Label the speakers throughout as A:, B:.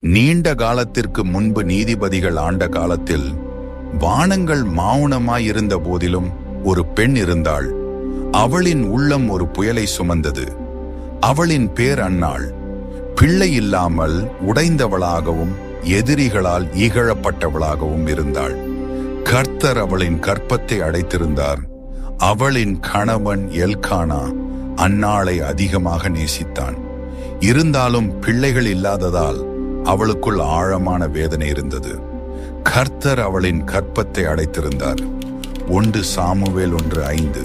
A: நீண்ட காலத்திற்கு முன்பு நீதிபதிகள் ஆண்ட காலத்தில் வானங்கள் மௌனமாயிருந்த போதிலும் ஒரு பெண் இருந்தாள். அவளின் உள்ளம் ஒரு புயலை சுமந்தது. அவளின் பேர் அன்னாள். பிள்ளை இல்லாமல் உடைந்தவளாகவும் எதிரிகளால் இகழப்பட்டவளாகவும் இருந்தாள். கர்த்தர் அவளின் கற்பத்தை அடைத்திருந்தார். அவளின் கணவன் எல்கானா அன்னாளை அதிகமாக நேசித்தான். இருந்தாலும் பிள்ளைகள் இல்லாததால் அவளுக்குள் ஆழமான வேதனை இருந்தது. கர்த்தர் அவளின் கற்பத்தை அடைத்திருந்தார். ஒன்று சாமுவேல் ஒன்று ஐந்து.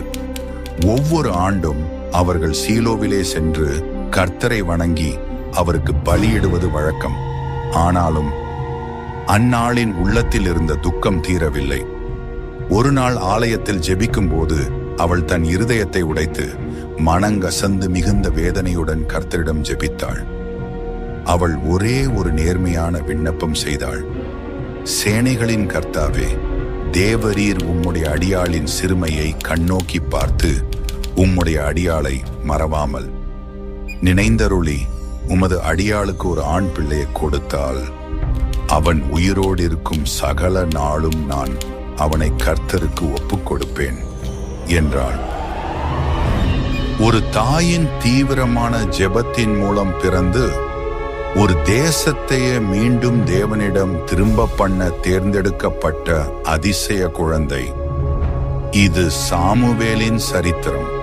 A: ஒவ்வொரு ஆண்டும் அவர்கள் சீலோவிலே சென்று கர்த்தரை வணங்கி அவருக்கு பலியிடுவது வழக்கம். ஆனாலும் அந்நாளின் உள்ளத்தில் இருந்த துக்கம் தீரவில்லை. ஒரு நாள் ஆலயத்தில் ஜெபிக்கும் போது அவள் தன் இருதயத்தை உடைத்து மனங்கசந்து மிகுந்த வேதனையுடன் கர்த்தரிடம் ஜெபித்தாள். அவள் ஒரே ஒரு நேர்மையான விண்ணப்பம் செய்தாள். சேனைகளின் கர்த்தாவே தேவரீர் உம்முடைய அடியாளின் சிறுமையை கண்ணோக்கி பார்த்து உம்முடைய அடியாளை மறவாமல். நினைந்தருளி உமது அடியாளுக்கு ஒரு ஆண் பிள்ளையை கொடுத்தால் அவன் உயிரோடு இருக்கும் சகல நாளும் நான் அவனை கர்த்தருக்கு ஒப்புக் கொடுப்பேன் என்றாள். ஒரு தாயின் தீவிரமான ஜெபத்தின் மூலம் பிறந்து ஒரு தேசத்தையே மீண்டும் தேவனிடம் திரும்ப பண்ண தேர்ந்தெடுக்கப்பட்ட அதிசய குழந்தை. இது சாமுவேலின் சரித்திரம்.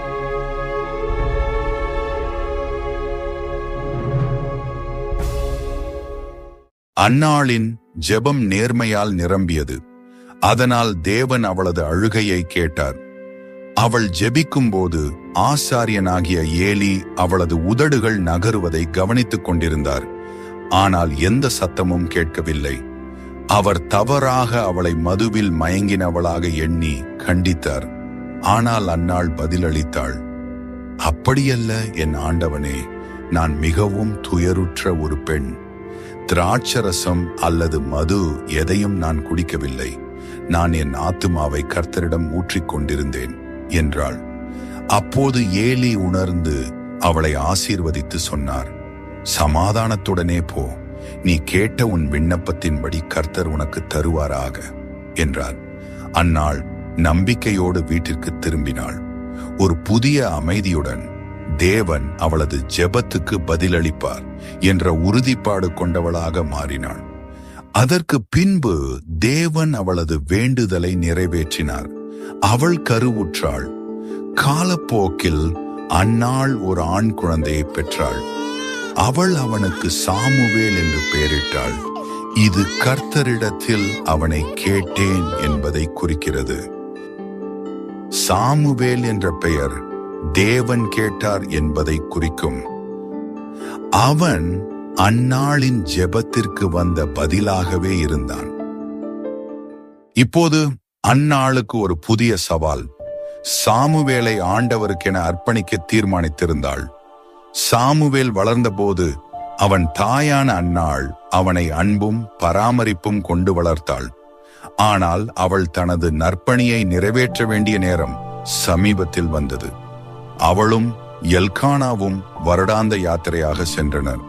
A: அன்னாளின் ஜெபம் நேர்மையால் நிரம்பியது. அதனால் தேவன் அவளது அழுகையை கேட்டார். அவள் ஜெபிக்கும்போது ஆசாரியனாகிய ஏலி அவளது உதடுகள் நகருவதை கவனித்துக் கொண்டிருந்தார். ஆனால் எந்த சத்தமும் கேட்கவில்லை. அவர் தவறாக அவளை மதுவில் மயங்கினவளாக எண்ணி கண்டித்தார். ஆனால் அன்னாள் பதிலளித்தாள் அப்படியல்ல என் ஆண்டவனே நான் மிகவும் துயருற்ற ஒரு பெண். திராட்சரசம் அல்லது மது எதையும் நான் குடிக்கவில்லை. நான் என் ஆத்துமாவை கர்த்தரிடம் ஊற்றிக் கொண்டிருந்தேன் என்றாள். அப்போது ஏலி உணர்ந்து அவளை ஆசீர்வதித்து சொன்னார். சமாதானத்துடனே போ. நீ கேட்ட உன் விண்ணப்பத்தின்படி கர்த்தர் உனக்கு தருவாராக என்றார். அந்நாள் நம்பிக்கையோடு வீட்டிற்கு திரும்பினாள். ஒரு புதிய அமைதியுடன் தேவன் அவளது ஜெபத்துக்கு பதிலளிப்பார் என்ற உறுதிப்பாடு கொண்டவளாக மாறினாள். அதற்கு பின்பு தேவன் அவளது வேண்டுதலை நிறைவேற்றினார். அவள் கருவுற்றாள். காலப்போக்கில் அந்நாள் ஒரு ஆண் குழந்தையை பெற்றாள். அவள் அவனுக்கு சாமுவேல் என்று பெயரிட்டாள். இது கர்த்தரிடத்தில் அவனை கேட்டேன் என்பதை குறிக்கிறது. சாமுவேல் என்ற பெயர் தேவன் கேட்டார் என்பதை குறிக்கும். அவன் அந்நாளின் ஜெபத்திற்கு வந்த பதிலாகவே இருந்தான். இப்போது அந்நாளுக்கு ஒரு புதிய சவால். சாமுவேலை ஆண்டவருக்கென அர்ப்பணிக்க தீர்மானித்திருந்தாள். சாமுவேல் வளர்ந்தபோது அவன் தாயான அன்னாள் அவனை அன்பும் பராமரிப்பும் கொண்டு வளர்த்தாள். ஆனால் அவள் தனது நற்பணியை நிறைவேற்ற வேண்டிய நேரம் சமீபத்தில் வந்தது. அவளும் எல்கானாவும் வருடாந்த யாத்திரையாக சென்றனர்.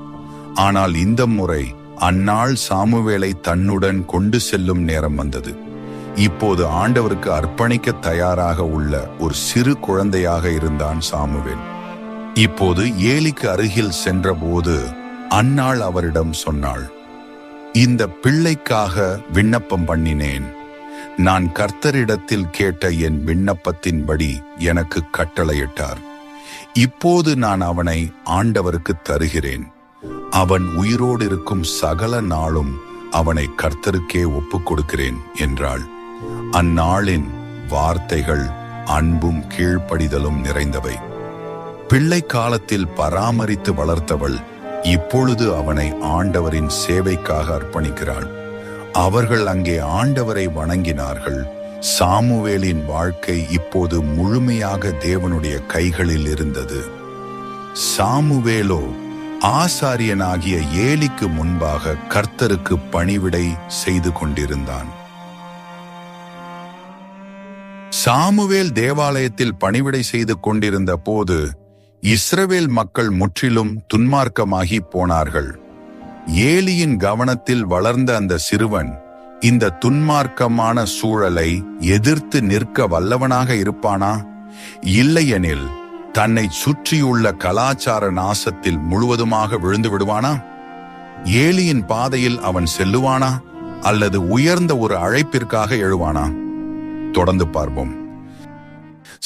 A: ஆனால் இந்த முறை அந்நாள் சாமுவேலை தன்னுடன் கொண்டு செல்லும் நேரம் வந்தது. இப்போது ஆண்டவருக்கு அர்ப்பணிக்க தயாராக உள்ள ஒரு சிறு குழந்தையாக இருந்தான் சாமுவேல். இப்போது ஏலிக்கு அருகில் சென்றபோது அன்னாள் அவரிடம் சொன்னாள் இந்த பிள்ளைக்காக விண்ணப்பம் பண்ணினேன். நான் கர்த்தரிடத்தில் கேட்ட என் விண்ணப்பத்தின்படி எனக்கு கட்டளையிட்டார். இப்போது நான் அவனை ஆண்டவருக்கு தருகிறேன். அவன் உயிரோடு இருக்கும் சகல நாளும் அவனை கர்த்தருக்கே ஒப்புக் கொடுக்கிறேன் என்றாள். அந்நாளின் வார்த்தைகள் அன்பும் கீழ்ப்படிதலும் நிறைந்தவை. பிள்ளை காலத்தில் பராமரித்து வளர்த்தவள் இப்பொழுது அவனை ஆண்டவரின் சேவைக்காக அர்ப்பணிக்கிறாள். அவர்கள் அங்கே ஆண்டவரை வணங்கினார்கள். சாமுவேலின் வாழ்க்கை இப்போது முழுமையாக தேவனுடைய கைகளில் இருந்தது. சாமுவேலோ ஆசாரியனாகிய ஏலிக்கு முன்பாக கர்த்தருக்கு பணிவிடை செய்து கொண்டிருந்தான். சாமுவேல் தேவாலயத்தில் பணிவிடை செய்து கொண்டிருந்த போது இஸ்ரவேல் மக்கள் முற்றிலும் துன்மார்க்கமாகி போனார்கள். ஏலியின் கவனத்தில் வளர்ந்த அந்த சிறுவன் இந்த துன்மார்க்கமான சூழலை எதிர்த்து நிற்க வல்லவனாக இருப்பானா? இல்லையெனில் தன்னை சுற்றியுள்ள கலாச்சார நாசத்தில் முழுவதுமாக விழுந்து விடுவானா? ஏலியின் பாதையில் அவன் செல்லுவானா? அல்லது உயர்ந்த ஒரு அழைப்பிற்காக எழுவானா? தொடர்ந்து பார்ப்போம்.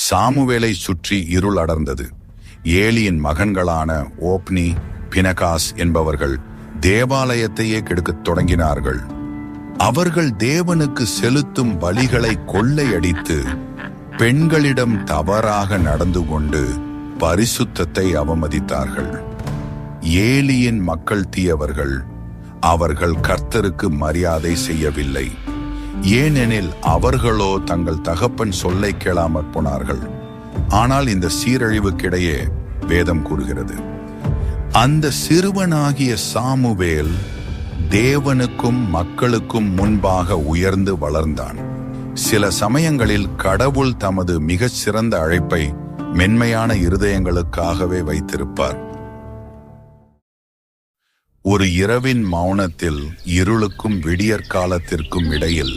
A: சாமுவேலை சுற்றி இருள் அடர்ந்தது. ஏலியின் மகன்களான ஓப்னி பினகாஸ் என்பவர்கள் தேவாலயத்தையே கெடுக்கத் தொடங்கினார்கள். அவர்கள் தேவனுக்கு செலுத்தும் பலிகளை கொள்ளையடித்து பெண்களிடம் தவறாக நடந்து கொண்டு பரிசுத்தத்தை அவமதித்தார்கள். ஏலியின் மக்கள் தீயவர்கள் அவர்கள் கர்த்தருக்கு மரியாதை செய்யவில்லை. ஏனெனில் அவர்களோ தங்கள் தகப்பன் சொல்லை கேளாமற் போனார்கள். ஆனால் இந்த சீரழிவுக்கிடையே வேதம் கூறுகிறது. அந்த சிறுவனாகிய சாமுவேல் தேவனுக்கும் மக்களுக்கும் முன்பாக உயர்ந்து வளர்ந்தான். சில சமயங்களில் கடவுள் தமது மிகச் சிறந்த அழைப்பை மென்மையான இருதயங்களுக்காகவே வைத்திருப்பார். ஒரு இரவின் மௌனத்தில் இருளுக்கும் விடியற்காலத்திற்கும் இடையில்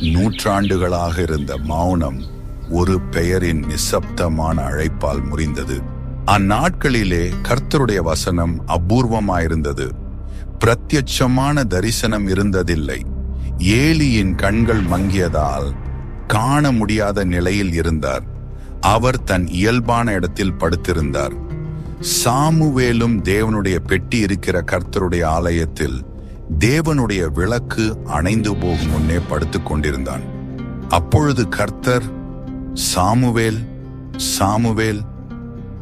A: நூற்றாண்டுகளாக இருந்த மௌனம் ஒரு பெயரின் நிசப்தமான அழைப்பால் முறிந்தது. அந்நாட்களிலே கர்த்தருடைய வசனம் அபூர்வமாயிருந்தது. பிரத்யட்சமான தரிசனம் இருந்ததில்லை. ஏலியின் கண்கள் மங்கியதால் காண முடியாத நிலையில் இருந்தார். அவர் தன் இயல்பான இடத்தில் படுத்திருந்தார். சாமுவேலும் தேவனுடைய பெட்டி இருக்கிற கர்த்தருடைய ஆலயத்தில் தேவனுடைய விளக்கு அணைந்து போகும் முன்னே படுத்துக் கொண்டிருந்தான் அப்பொழுது கர்த்தர் சாமுவேல் சாமுவேல்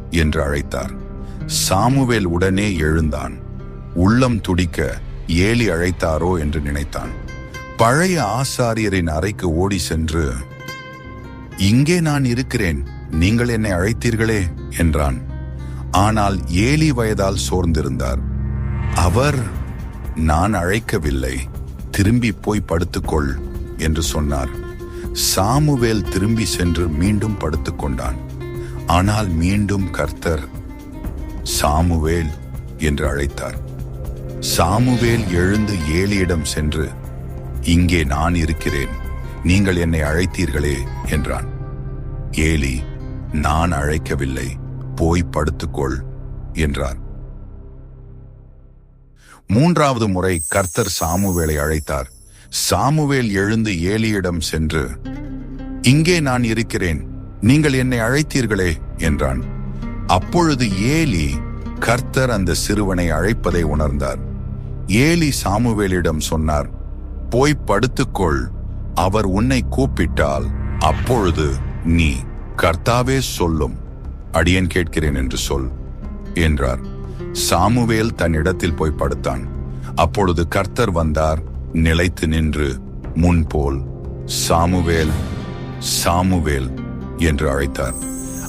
A: என்று அழைத்தார். சாமுவேல் உடனே எழுந்தான். உள்ளம் துடிக்க ஏலி அழைத்தாரோ என்று நினைத்தான். பழைய ஆசாரியரின் அறைக்கு ஓடி சென்று இங்கே நான் இருக்கிறேன். நீங்கள் என்னை அழைத்தீர்களே என்றான். ஆனால் ஏலி வயதால் சோர்ந்திருந்தார். அவர் நான் அழைக்கவில்லை. திரும்பி போய் படுத்துக்கொள் என்று சொன்னார். சாமுவேல் திரும்பி சென்று மீண்டும் படுத்துக்கொண்டான் ஆனால் மீண்டும் கர்த்தர் சாமுவேல் என்று அழைத்தார். சாமுவேல் எழுந்து ஏலியிடம் சென்று இங்கே நான் இருக்கிறேன். நீங்கள் என்னை அழைத்தீர்களே என்றான். ஏலி நான் அழைக்கவில்லை. போய் படுத்துக்கொள் என்றார். மூன்றாவது முறை கர்த்தர் சாமுவேலை அழைத்தார். சாமுவேல் எழுந்து ஏலியிடம் சென்று இங்கே நான் இருக்கிறேன் நீங்கள் என்னை அழைத்தீர்களே என்றான். அப்பொழுது ஏலி கர்த்தர் அந்த சிறுவனை அழைப்பதை உணர்ந்தார். ஏலி சாமுவேலிடம் சொன்னார் போய் படுத்துக்கொள் அவர் உன்னை கூப்பிட்டால் அப்பொழுது நீ கர்த்தாவே சொல்லும் அடியேன் கேட்கிறேன் என்று சொல் என்றார். சாமுவேல் தன் இடத்தில் போய் படுத்தான். அப்பொழுது கர்த்தர் வந்தார் நிலைத்து நின்று முன்போல் சாமுவேல் சாமுவேல் என்று அழைத்தார்.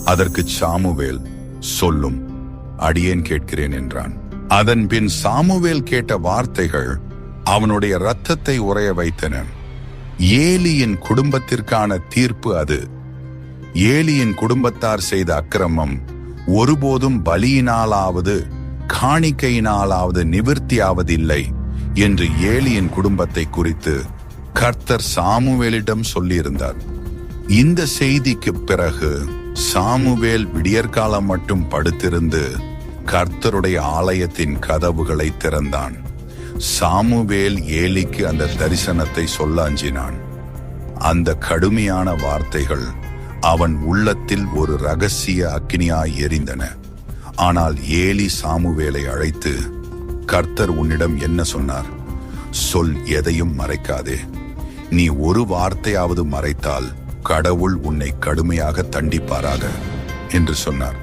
A: அதற்கு சாமுவேல் சொல்லும் அடியேன் கேட்கிறேன் என்றான். அதன் பின் சாமுவேல் கேட்ட வார்த்தைகள் அவனுடைய இரத்தத்தை உறைய வைத்தன. ஏலியின் குடும்பத்திற்கான தீர்ப்பு அது. ஏலியின் குடும்பத்தார் செய்த அக்கிரமம் ஒருபோதும் பலியினாலாவது காணிக்கையினாலாவது நிவிர்த்தியாவதில்லை. என்று ஏலியின் குடும்பத்தை குறித்து கர்த்தர் சாமுவேலிடம் சொல்லியிருந்தார். இந்த செய்திக்கு பிறகு சாமுவேல் விடியற்காலம் மட்டும் படுத்திருந்து கர்த்தருடைய ஆலயத்தின் கதவுகளை திறந்தான். சாமுவேல் ஏலிக்கு அந்த தரிசனத்தை சொல்ல அஞ்சினான் அந்த கடுமையான வார்த்தைகள் அவன் உள்ளத்தில் ஒரு ரகசிய அக்னியாய் எரிந்தன. ஆனால் ஏலி சாமுவேலை அழைத்து கர்த்தர் உன்னிடம் என்ன சொன்னார்? சொல் எதையும் மறைக்காதே. நீ ஒரு வார்த்தையாவது மறைத்தால் கடவுள் உன்னை கடுமையாக தண்டிப்பாராக என்று சொன்னார்.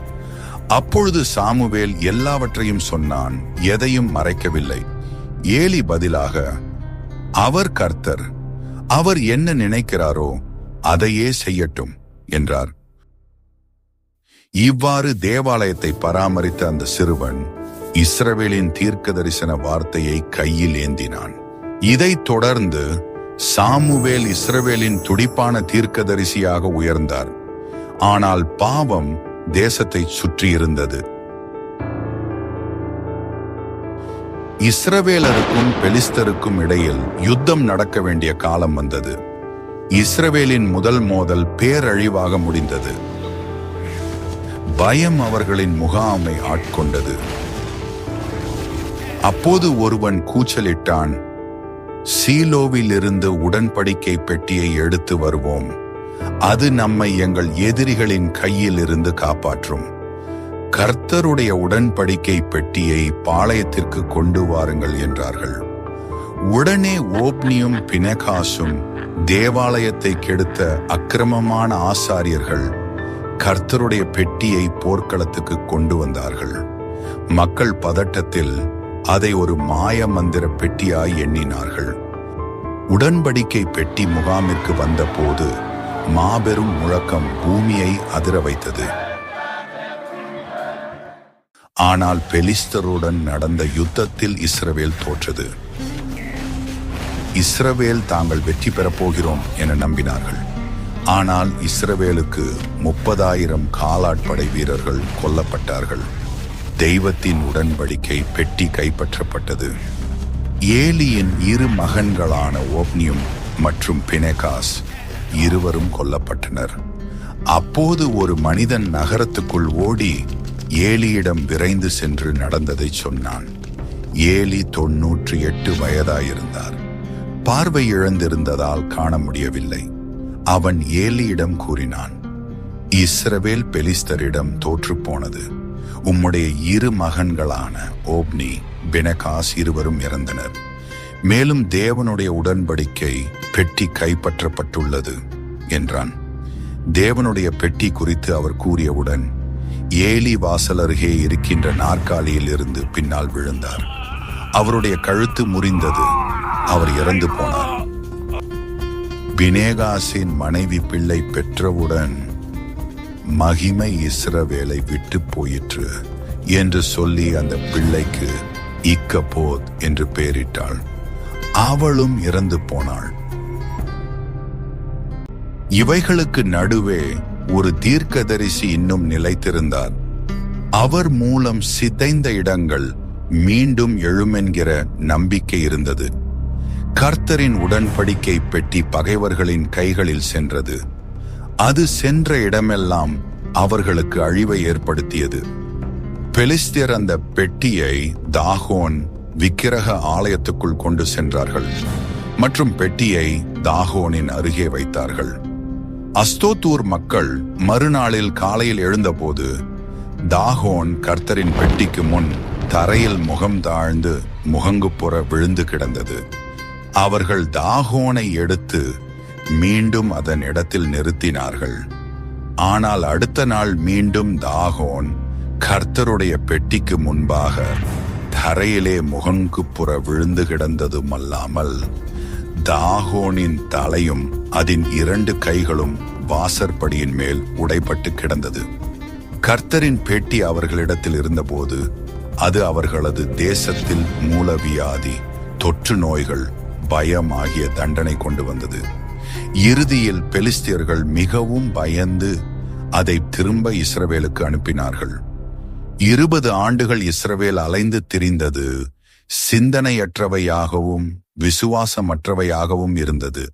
A: அப்பொழுது சாமுவேல் எல்லாவற்றையும் சொன்னான் எதையும் மறைக்கவில்லை. ஏலி பதிலாக அவர் கர்த்தர் அவர் என்ன நினைக்கிறாரோ அதையே செய்யட்டும் என்றார். இவ்வாறு தேவாலயத்தை பராமரித்த அந்த சிறுவன் இஸ்ரவேலின் தீர்க்க தரிசன வார்த்தையை கையில் ஏந்தினான். இதைத் தொடர்ந்து சாமுவேல் இஸ்ரவேலின் துடிப்பான தீர்க்கதரிசியாக உயர்ந்தார். ஆனால் பாவம் தேசத்தை சுற்றியிருந்தது. இஸ்ரவேலருக்கும் பெலிஸ்தருக்கும் இடையில் யுத்தம் நடக்க வேண்டிய காலம் வந்தது. இஸ்ரவேலின் முதல் மோதல் பேரழிவாக முடிந்தது. பயம் அவர்களின் முகாமை ஆட்கொண்டது. அப்போது ஒருவன் கூச்சலிட்டான் சீலோவிலிருந்து உடன்படிக்கை பெட்டியை எடுத்து வருவோம். அது நம்மை எங்கள் எதிரிகளின் கையில் இருந்து காப்பாற்றும். கர்த்தருடைய உடன்படிக்கை பெட்டியை பாளையத்திற்கு கொண்டு வாருங்கள் என்றார்கள். உடனே ஓப்னியும் பினகாசும் தேவாலயத்தை கெடுத்த அக்கிரமமான ஆசாரியர்கள் கர்த்தருடைய பெட்டியை போர்க்களத்துக்கு கொண்டு வந்தார்கள். மக்கள் பதட்டத்தில் அதை ஒரு மாய மந்திர பெட்டியாய் எண்ணினார்கள். உடன்படிக்கை பெட்டி முகாமிற்கு வந்தபோது மாபெரும் முழக்கம் பூமியை அதிர வைத்தது. ஆனால் பெலிஸ்தருடன் நடந்த யுத்தத்தில் இஸ்ரவேல் தோற்றது. இஸ்ரவேல் தாங்கள் வெற்றி பெறப் போகிறோம் என நம்பினார்கள். ஆனால் இஸ்ரவேலுக்கு முப்பதாயிரம் காலாட்படை வீரர்கள் கொல்லப்பட்டார்கள். தெய்வத்தின் உடன்படிக்கை பெட்டி கைப்பற்றப்பட்டது. ஏலியின் இரு மகன்களான ஓப்னியும் மற்றும் பினெகாஸ் இருவரும் கொல்லப்பட்டனர். அப்போது ஒரு மனிதன் நகரத்துக்குள் ஓடி ஏலியிடம் விரைந்து சென்று நடந்ததை சொன்னான். ஏலி தொன்னூற்றி எட்டு வயதாயிருந்தார். பார்வை இழந்திருந்ததால் காண முடியவில்லை. அவன் ஏலியிடம் கூறினான் இஸ்ரவேல் பெலிஸ்தரிடம் தோற்றுப்போனது உம்முடைய இரு மகன்களான ஓப்னி பினகாஸ் இருவரும் இறந்தனர். மேலும் தேவனுடைய உடன்படிக்கை பெட்டி கைப்பற்றப்பட்டுள்ளது என்றான். தேவனுடைய பெட்டி குறித்து அவர் கூறியவுடன் ஏலி வாசல் அருகே இருக்கின்ற நாற்காலியில் இருந்து பின்னால் விழுந்தார். அவருடைய கழுத்து முறிந்தது அவர் இறந்து போனார். பினேகாசின் மனைவி பிள்ளை பெற்றவுடன் மகிமை இஸ்ரவேலை விட்டு போயிற்று என்று சொல்லி அந்த பிள்ளைக்கு இக்கப்போத் என்று பெயரிட்டாள் அவளும் இறந்து போனாள். இவைகளுக்கு நடுவே ஒரு தீர்க்கதரிசி இன்னும் நிலைத்திருந்தார். அவர் மூலம் சிதைந்த இடங்கள் மீண்டும் எழுமென்கிற நம்பிக்கை இருந்தது. கர்த்தரின் உடன்படிக்கை பெட்டி பகைவர்களின் கைகளில் சென்றது. அது சென்ற இடமெல்லாம் அவர்களுக்கு அழிவை ஏற்படுத்தியது. பெலிஸ்தியர் அந்த பெட்டியை தாகோன் விக்கிரக ஆலயத்துக்குள் கொண்டு சென்றார்கள் மற்றும் பெட்டியை தாகோனின் அருகே வைத்தார்கள். அஸ்தோத்தூர் மக்கள் மறுநாளில் காலையில் எழுந்தபோது தாகோன் கர்த்தரின் பெட்டிக்கு முன் தரையில் முகம் தாழ்ந்து முகங்குப்புற விழுந்து கிடந்தது. அவர்கள் தாகோனை எடுத்து மீண்டும் அதன் இடத்தில் நிறுத்தினார்கள். ஆனால் அடுத்த நாள் மீண்டும் தாகோன் கர்த்தருடைய பெட்டிக்கு முன்பாக தரையிலே முகங்குப்புற விழுந்து கிடந்ததும் அல்லாமல் தாகோனின் தலையும் அதன் இரண்டு கைகளும் வாசற்படியின் மேல் உடைப்பட்டு கிடந்தது. கர்த்தரின் பெட்டி அவர்களிடத்தில் இருந்தபோது அது அவர்களது தேசத்தில் மூலவியாதி தொற்று நோய்கள் பயம் ஆகிய தண்டனை கொண்டு வந்தது. இறுதியில் பெலிஸ்தியர்கள் மிகவும் பயந்து அதை திரும்ப இஸ்ரவேலுக்கு அனுப்பினார்கள். இருபது ஆண்டுகள் இஸ்ரவேல் அலைந்து திரிந்தது. சிந்தனையற்றவையாகவும் விசுவாசமற்றவையாகவும் இருந்தது.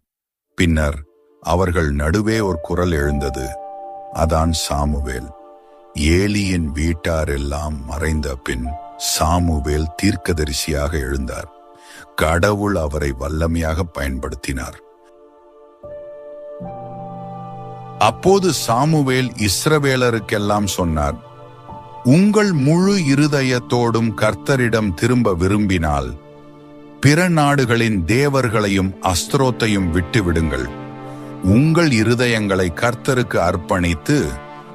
A: பின்னர் அவர்கள் நடுவே ஒரு குரல் எழுந்தது. அதான் சாமுவேல். ஏலியின் வீட்டார் எல்லாம் மறைந்த பின் சாமுவேல் தீர்க்கதரிசியாக எழுந்தார். கடவுள் அவரை வல்லமையாக பயன்படுத்தினார். அப்போது சாமுவேல் இஸ்ரவேலருக்கெல்லாம் சொன்னார் உங்கள் முழு இருதயத்தோடும் கர்த்தரிடம் திரும்ப விரும்பினால் பிற நாடுகளின் தேவர்களையும் அஸ்திரோத்தையும் விட்டுவிடுங்கள். உங்கள் இருதயங்களை கர்த்தருக்கு அர்ப்பணித்து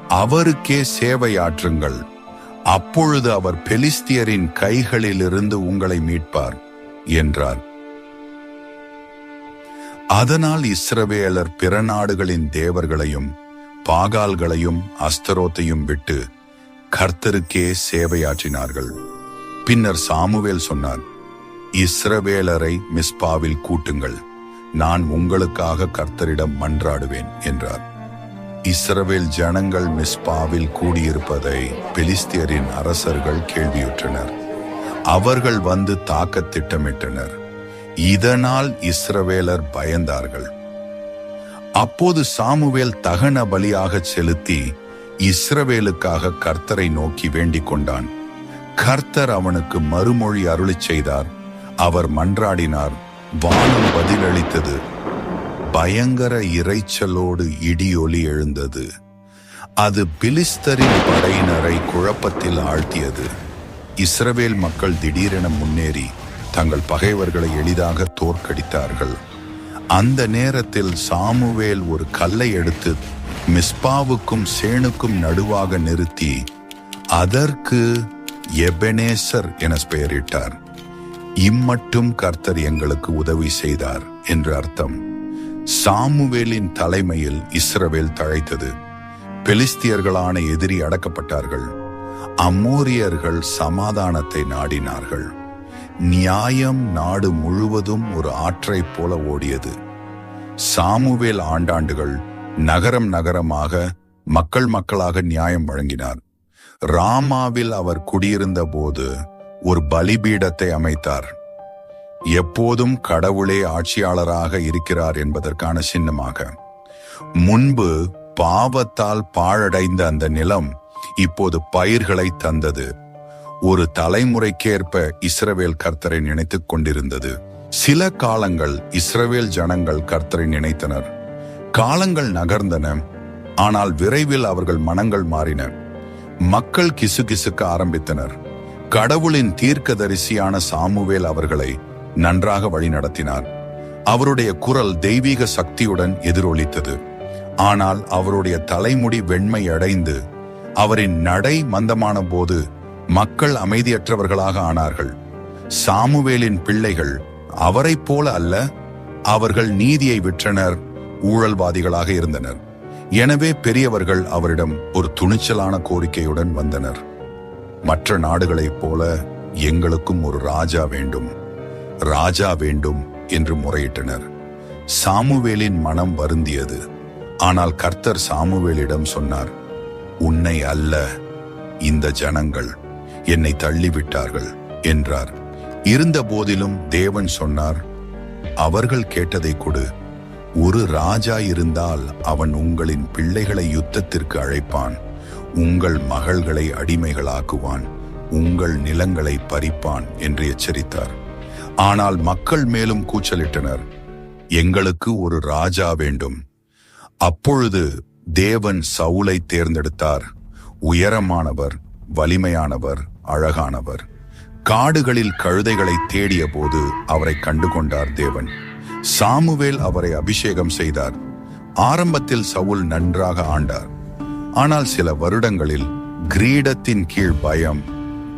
A: அவருக்கே சேவையாற்றுங்கள். அப்பொழுது அவர் பெலிஸ்தியரின் கைகளிலிருந்து உங்களை மீட்பார் என்றார். அதனால் இஸ்ரவேலர் பிற நாடுகளின் தேவர்களையும் பாகால்களையும் அஸ்தரோத்தையும் விட்டு கர்த்தருக்கே சேவையாற்றினார்கள். பின்னர் சாமுவேல் சொன்னார் இஸ்ரவேலரை மிஸ்பாவில் கூட்டுங்கள். நான் உங்களுக்காக கர்த்தரிடம் மன்றாடுவேன் என்றார். இஸ்ரவேல் ஜனங்கள் மிஸ்பாவில் கூடியிருப்பதை பெலிஸ்தியரின் அரசர்கள் கேள்வியுற்றனர். அவர்கள் வந்து தாக்க திட்டமிட்டனர். இதனால் இஸ்ரவேலர் பயந்தார்கள். அப்போது சாமுவேல் தகன பலியாகச் செலுத்தி இஸ்ரவேலுக்காக கர்த்தரை நோக்கி வேண்டிக் கொண்டான். கர்த்தர் அவனுக்கு மறுமொழி அருளிச் செய்தார். அவர் மன்றாடினார் வானம் பதிலளித்தது. பயங்கர இரைச்சலோடு இடியொலி எழுந்தது. அது பிலிஸ்தரின் படையினரை குழப்பத்தில் ஆழ்த்தியது. இஸ்ரவேல் மக்கள் திடீரென முன்னேறி தங்கள் பகைவர்களை எளிதாக தோற்கடித்தார்கள். அந்த நேரத்தில் சாமுவேல் ஒரு கல்லை எடுத்து மிஸ்பாவுக்கும் சேனுக்கும் நடுவாக நிறுத்தி அதற்கு எபெனேசர் என பெயரிட்டார். இம்மட்டும் கர்த்தர் எங்களுக்கு உதவி செய்தார் என்று அர்த்தம். சாமுவேலின் தலைமையில் இஸ்ரவேல் தழைத்தது. பெலிஸ்தியர்களான எதிரி அடக்கப்பட்டார்கள். அம்மோரியர்கள் சமாதானத்தை நாடினார்கள். நியாயம் நாடு முழுவதும் ஒரு ஆற்றைப் போல ஓடியது. சாமுவேல் ஆண்டாண்டுகள் நகரம் நகரமாக மக்கள் மக்களாக நியாயம் வழங்கினார். ராமாவில் அவர் குடியிருந்த போது ஒரு பலிபீடத்தை அமைத்தார். எப்போதும் கடவுளே ஆட்சியாளராக இருக்கிறார் என்பதற்கான சின்னமாக. முன்பு பாவத்தால் பாழடைந்த அந்த நிலம் இப்போது பயிர்களை தந்தது. ஒரு தலைமுறைக்கேற்ப இஸ்ரவேல் கர்த்தரை நினைத்துக் கொண்டிருந்தது. சில காலங்கள் இஸ்ரவேல் ஜனங்கள் கர்த்தரை நினைத்தனர். காலங்கள் நகர்ந்தன ஆனால் விரைவில் அவர்கள் மனங்கள் மாறின. மக்கள் கிசுகிசுக்க ஆரம்பித்தனர். கடவுளின் தீர்க்கதரிசியான சாமுவேல் அவர்களை நன்றாக வழிநடத்தினார். அவருடைய குரல் தெய்வீக சக்தியுடன் எதிரொலித்தது. ஆனால் அவருடைய தலைமுடி வெண்மை அடைந்து அவரின் நடை மந்தமான போது மக்கள் அமைதியற்றவர்களாக ஆனார்கள். சாமுவேலின் பிள்ளைகள் அவரைப் போல அல்ல அவர்கள் நீதியை விற்றனர் ஊழல்வாதிகளாக இருந்தனர். எனவே பெரியவர்கள் அவரிடம் ஒரு துணிச்சலான கோரிக்கையுடன் வந்தனர். மற்ற நாடுகளைப் போல எங்களுக்கும் ஒரு ராஜா வேண்டும் ராஜா வேண்டும் என்று முறையிட்டனர். சாமுவேலின் மனம் வருந்தியது. ஆனால் கர்த்தர் சாமுவேலிடம் சொன்னார் உன்னை அல்ல இந்த ஜனங்கள் என்னை தள்ளிவிட்டார்கள் என்றார். இருந்த போதிலும் தேவன் சொன்னார் அவர்கள் கேட்டதை கொடு. ஒரு ராஜா இருந்தால் அவன் உங்களின் பிள்ளைகளை யுத்தத்திற்கு அழைப்பான். உங்கள் மகள்களை அடிமைகளாக்குவான். உங்கள் நிலங்களை பறிப்பான் என்று எச்சரித்தார். ஆனால் மக்கள் மேலும் கூச்சலிட்டனர் எங்களுக்கு ஒரு ராஜா வேண்டும். அப்பொழுது தேவன் சவுலை தேர்ந்தெடுத்தார். உயரமானவர் வலிமையானவர் அழகானவர். காடுகளில் கழுதைகளை தேடிய போது அவரை கண்டுகொண்டார் தேவன். சாமுவேல் அவரை அபிஷேகம் செய்தார். ஆரம்பத்தில் சவுல் நன்றாக ஆண்டார். ஆனால் சில வருடங்களில் கிரீடத்தின் கீழ் பயம்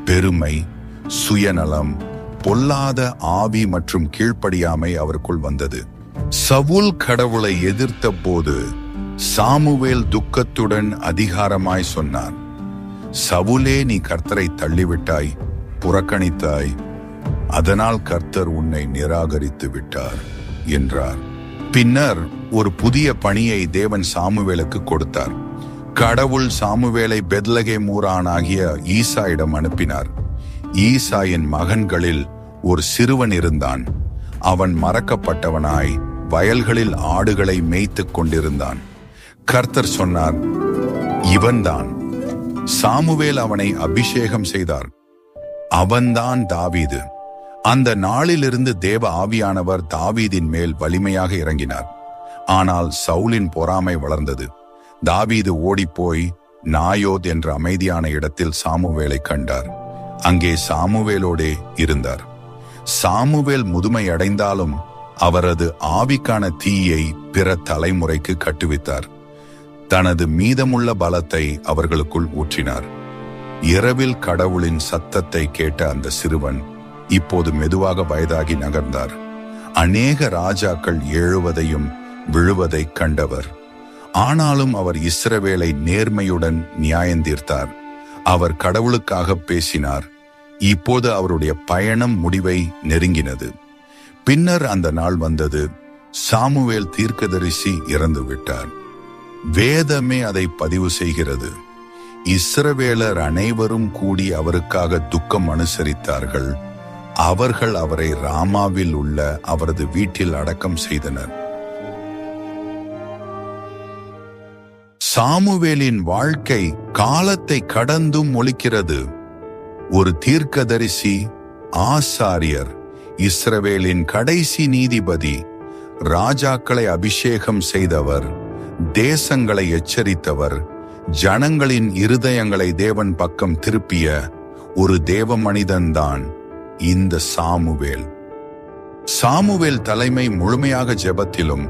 A: பெருமை சுயநலம் பொல்லாத ஆவி மற்றும் கீழ்ப்படியாமை அவருக்குள் வந்தது. சவுல் கடவுளை எதிர்த்த போது சாமுவேல் துக்கத்துடன் அதிகாரமாய் சொன்னார். சவுலே நீ கர்த்தரை தள்ளிவிட்டாய் புறக்கணித்தாய். அதனால் கர்த்தர் உன்னை நிராகரித்து விட்டார் என்றார். பின்னர் ஒரு புதிய பணியை தேவன் சாமுவேலுக்கு கொடுத்தார். கடவுள் சாமுவேலை பெத்லகே மூரானாகிய ஈசாயிடம் அனுப்பினார். ஈசாயின் மகன்களில் ஒரு சிறுவன் இருந்தான். அவன் மறக்கப்பட்டவனாய் வயல்களில் ஆடுகளை மேய்த்துக் கொண்டிருந்தான். கர்த்தர் சொன்னார் இவன்தான் சாமுவேல் அவனை அபிஷேகம் செய்தார். அவன்தான் தாவீது. அந்த நாளிலிருந்து தேவ ஆவியானவர் தாவீதின் மேல் வலிமையாக இறங்கினார். ஆனால் சவுலின் பொறாமை வளர்ந்தது. தாவீது ஓடிப்போய் நாயோத் என்ற அமைதியான இடத்தில் சாமுவேலை கண்டார். அங்கே சாமுவேலோடே இருந்தார். சாமுவேல் முதுமை அடைந்தாலும் அவரது ஆவிக்கான தீயை பிற தலைமுறைக்கு கட்டுவித்தார். தனது மீதமுள்ள பலத்தை அவர்களுக்குள் ஊற்றினார். இரவில் கடவுளின் சத்தத்தை கேட்ட அந்த சிறுவன் இப்போது மெதுவாக வயதாகி நகர்ந்தார். அநேக ராஜாக்கள் எழுவதையும் விழுவதை கண்டவர். ஆனாலும் அவர் இஸ்ரவேலை நேர்மையுடன் நியாயந்தீர்த்தார் அவர் கடவுளுக்காக பேசினார். இப்போது அவருடைய பயணம் முடிவை நெருங்கினது. பின்னர் அந்த நாள் வந்தது. சாமுவேல் தீர்க்கதரிசி இறந்து விட்டார் வேதமே அதை பதிவு செய்கிறது. இஸ்ரவேலர் அனைவரும் கூடி அவருக்காக துக்கம் அனுசரித்தார்கள். அவர்கள் அவரை ராமாவில் உள்ள அவரது வீட்டில் அடக்கம் செய்தனர். சாமுவேலின் வாழ்க்கை காலத்தை கடந்தும் ஒழிக்கிறது. ஒரு தீர்க்கதரிசி ஆசாரியர் இஸ்ரவேலின் கடைசி நீதிபதி ராஜாக்களை அபிஷேகம் செய்தவர். தேசங்களை எச்சரித்தவர் ஜனங்களின் இருதயங்களை தேவன் பக்கம் திருப்பிய ஒரு தேவ மனிதன்தான் இந்த சாமுவேல். சாமுவேல் தலைமை முழுமையாக ஜெபத்திலும்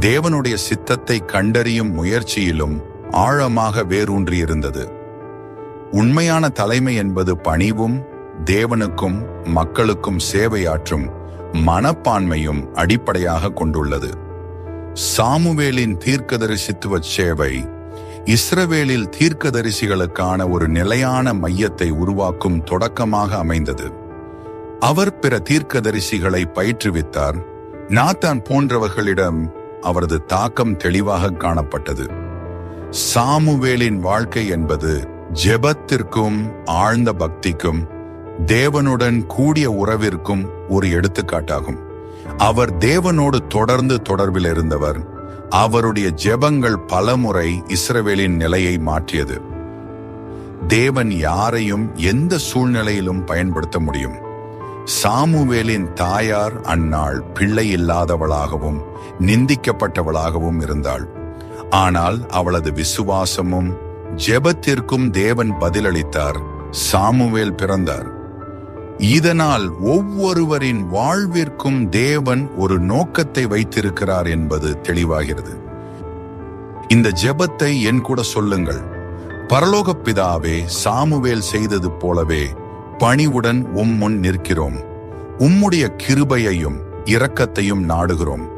A: தேவனுடைய சித்தத்தை கண்டறியும் முயற்சியிலும் ஆழமாக வேரூன்றியிருந்தது. உண்மையான தலைமை என்பது பணிவும் தேவனுக்கும் மக்களுக்கும் சேவையாற்றும் மனப்பான்மையும் அடிப்படையாக கொண்டுள்ளது. சாமுவேலின் தீர்க்கதரிசித்துவ சேவை இஸ்ரவேலில் தீர்க்கதரிசிகளுக்கான ஒரு நிலையான மையத்தை உருவாக்கும் தொடக்கமாக அமைந்தது. அவர் பிற தீர்க்கதரிசிகளை பயிற்றுவித்தார். நாத்தான் போன்றவர்களிடம் அவரது தாக்கம் தெளிவாக காணப்பட்டது. சாமுவேலின் வாழ்க்கை என்பது ஜெபத்திற்கும் ஆழ்ந்த பக்திக்கும் தேவனுடன் கூடிய உறவிற்கும் ஒரு எடுத்துக்காட்டாகும். அவர் தேவனோடு தொடர்ந்து தொடர்பில் இருந்தவர். அவருடைய ஜெபங்கள் பலமுறை இஸ்ரவேலின் நிலையை மாற்றியது. தேவன் யாரையும் எந்த சூழ்நிலையிலும் பயன்படுத்த முடியும். சாமுவேலின் தாயார் அந்நாள் பிள்ளை இல்லாதவளாகவும் நிந்திக்கப்பட்டவளாகவும் இருந்தாள். ஆனால் அவளது விசுவாசமும் ஜெபத்திற்கும் தேவன் பதிலளித்தார் சாமுவேல் பிறந்தார். இதனால் ஒவ்வொருவரின் வாழ்விற்கும் தேவன் ஒரு நோக்கத்தை வைத்திருக்கிறார் என்பது தெளிவாகிறது. இந்த ஜெபத்தை என் கூட சொல்லுங்கள். பரலோக பிதாவே சாமுவேல் செய்தது போலவே பணிவுடன் உம் முன் நிற்கிறோம். உம்முடைய கிருபையையும் இரக்கத்தையும் நாடுகிறோம்.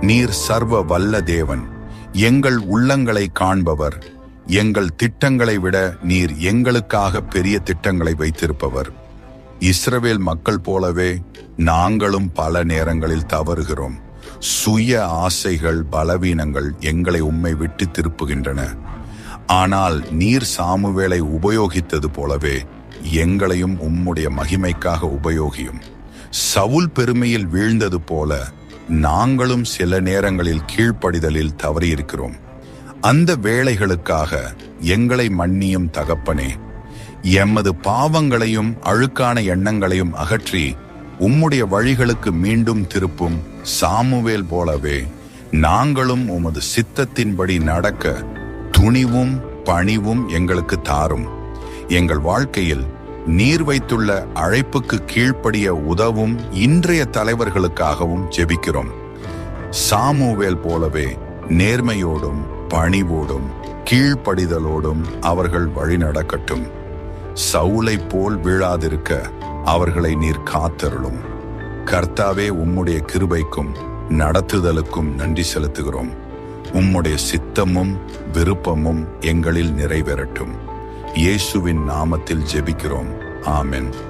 A: நீர் சர்வ வல்ல தேவன் எங்கள் உள்ளங்களை காண்பவர் எங்கள் திட்டங்களை விட நீர் எங்களுக்காக பெரிய திட்டங்களை வைத்திருப்பவர். இஸ்ரவேல் மக்கள் போலவே நாங்களும் பல நேரங்களில் தவறுகிறோம். சுய ஆசைகள் பலவீனங்கள் எங்களை உம்மை விட்டு திருப்புகின்றன. ஆனால் நீர் சாமுவேலை உபயோகித்தது போலவே எங்களையும் உம்முடைய மகிமைக்காக உபயோகியும். சவுல் பெருமையில் வீழ்ந்தது போல நாங்களும் சில நேரங்களில் கீழ்ப்படிதலில் தவறியிருக்கிறோம். அந்த வேளைகளுக்காக எங்களை மன்னியும் தகப்பனே எமது பாவங்களையும் அழுக்கான எண்ணங்களையும் அகற்றி உம்முடைய வழிகளுக்கு மீண்டும் திருப்பும் சாமுவேல் போலவே நாங்களும் உமது சித்தத்தின்படி நடக்க துணிவும் பணிவும் எங்களுக்கு தாரும். எங்கள் வாழ்க்கையில் நீர் வைத்துள்ள அழைப்புக்கு கீழ்ப்படிய உதவும் இன்றைய தலைவர்களுக்காகவும் ஜெபிக்கிறோம். சாமுவேல் போலவே நேர்மையோடும் பணிவோடும் கீழ்ப்படிதலோடும் அவர்கள் வழி நடக்கட்டும் சவுலை போல் வீழாதிருக்க அவர்களை நீர் காத்தருளும். கர்த்தாவே உம்முடைய கிருபைக்கும் நடத்துதலுக்கும் நன்றி செலுத்துகிறோம். உம்முடைய சித்தமும் விருப்பமும் எங்களில் நிறைவேறட்டும். இயேசுவின் நாமத்தில் ஜெபிக்கிறோம். ஆமென்.